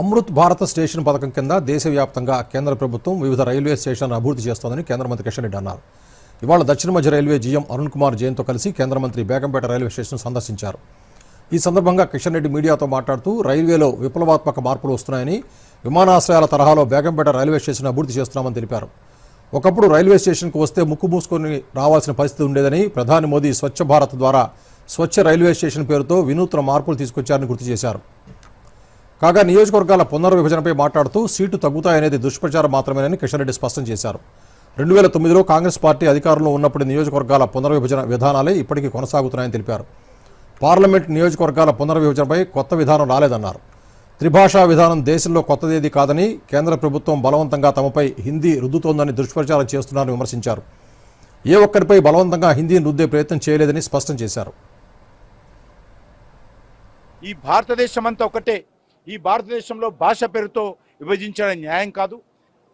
అమృత్ భారత స్టేషన్ పథకం కింద దేశవ్యాప్తంగా కేంద్ర ప్రభుత్వం వివిధ రైల్వే స్టేషన్లను అభివృద్ధి చేస్తోందని కేంద్ర మంత్రి కిషన్ రెడ్డి అన్నారు. ఇవాళ దక్షిణ మధ్య రైల్వే జీఎం అరుణ్ కుమార్ జైన్తో కలిసి కేంద్ర మంత్రి బేగంపేట రైల్వే స్టేషన్ సందర్శించారు. ఈ సందర్భంగా కిషన్ రెడ్డి మీడియాతో మాట్లాడుతూ రైల్వేలో విప్లవాత్మక మార్పులు వస్తున్నాయని విమానాశ్రయాల తరహాలో బేగంపేట రైల్వే స్టేషన్ అభివృద్ధి చేస్తున్నామని తెలిపారు. ఒకప్పుడు రైల్వే స్టేషన్కు వస్తే ముక్కు మూసుకొని రావాల్సిన పరిస్థితి ఉండేదని ప్రధాని మోదీ స్వచ్ఛ భారత్ ద్వారా స్వచ్ఛ రైల్వే స్టేషన్ పేరుతో వినూత్న మార్పులు తీసుకొచ్చారని గుర్తు చేశారు. కాగా నియోజకవర్గాల పునర్విభజనపై మాట్లాడుతూ సీటు తగ్గుతాయనేది దుష్ప్రచారం మాత్రమేనని కిషన్ రెడ్డి స్పష్టం చేశారు. రెండు వేల తొమ్మిదిలో కాంగ్రెస్ పార్టీ అధికారంలో ఉన్నప్పుడు నియోజకవర్గాల పునర్విభజన విధానాలే ఇప్పటికీ కొనసాగుతున్నాయని తెలిపారు. పార్లమెంట్ నియోజకవర్గాల పునర్విభజనపై కొత్త విధానం రాలేదన్నారు. త్రిభాషా విధానం దేశంలో కొత్తదేది కాదని కేంద్ర ప్రభుత్వం బలవంతంగా తమపై హిందీ రుద్దుతోందని దుష్ప్రచారం చేస్తున్నారని విమర్శించారు. ఏ ఒక్కరిపై బలవంతంగా హిందీని రుద్దే ప్రయత్నం చేయలేదని స్పష్టం చేశారు. ఈ భారతదేశం అంతా ఒకటే ఈ భారతదేశంలో భాష పేరుతో విభజించడం న్యాయం కాదు.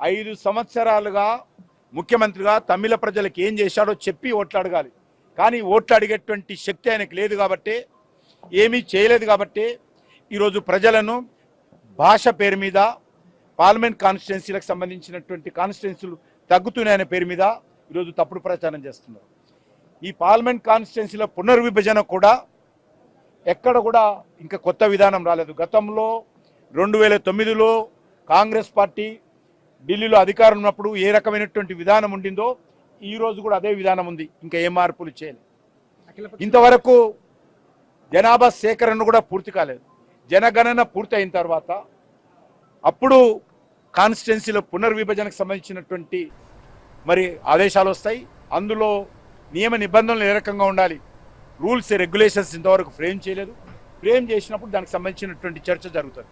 ఐదు సంవత్సరాలుగా ముఖ్యమంత్రిగా తమిళ ప్రజలకు ఏం చేశాడో చెప్పి ఓట్లు అడగాలి. కానీ ఓట్లు అడిగేటువంటి శక్తి ఆయనకు లేదు కాబట్టి ఏమీ చేయలేదు కాబట్టి ఈరోజు ప్రజలను భాష పేరు మీద పార్లమెంట్ కాన్స్టిట్యున్సీలకు సంబంధించినటువంటి కాన్స్టిట్యున్సీలు తగ్గుతున్నాయనే పేరు మీద ఈరోజు తప్పుడు ప్రచారం చేస్తున్నారు. ఈ పార్లమెంట్ కాన్స్టిట్యున్సీల పునర్విభజన కూడా ఎక్కడ కూడా ఇంకా కొత్త విధానం రాలేదు. గతంలో రెండు వేల తొమ్మిదిలో కాంగ్రెస్ పార్టీ ఢిల్లీలో అధికారం ఉన్నప్పుడు ఏ రకమైనటువంటి విధానం ఉండిందో ఈరోజు కూడా అదే విధానం ఉంది. ఇంకా ఏ మార్పులు చేయలేదు. ఇంతవరకు జనాభా సేకరణ కూడా పూర్తి కాలేదు. జనగణన పూర్తి అయిన తర్వాత అప్పుడు కాన్స్టిట్యున్సీలో పునర్విభజనకు సంబంధించినటువంటి మరి ఆదేశాలు వస్తాయి. అందులో నియమ నిబంధనలు ఏ రకంగా ఉండాలి? రూల్స్ రెగ్యులేషన్స్ ఇంతవరకు ఫ్రేమ్ చేయలేదు. ఫ్రేమ్ చేసినప్పుడు దానికి సంబంధించినటువంటి చర్చ జరుగుతుంది.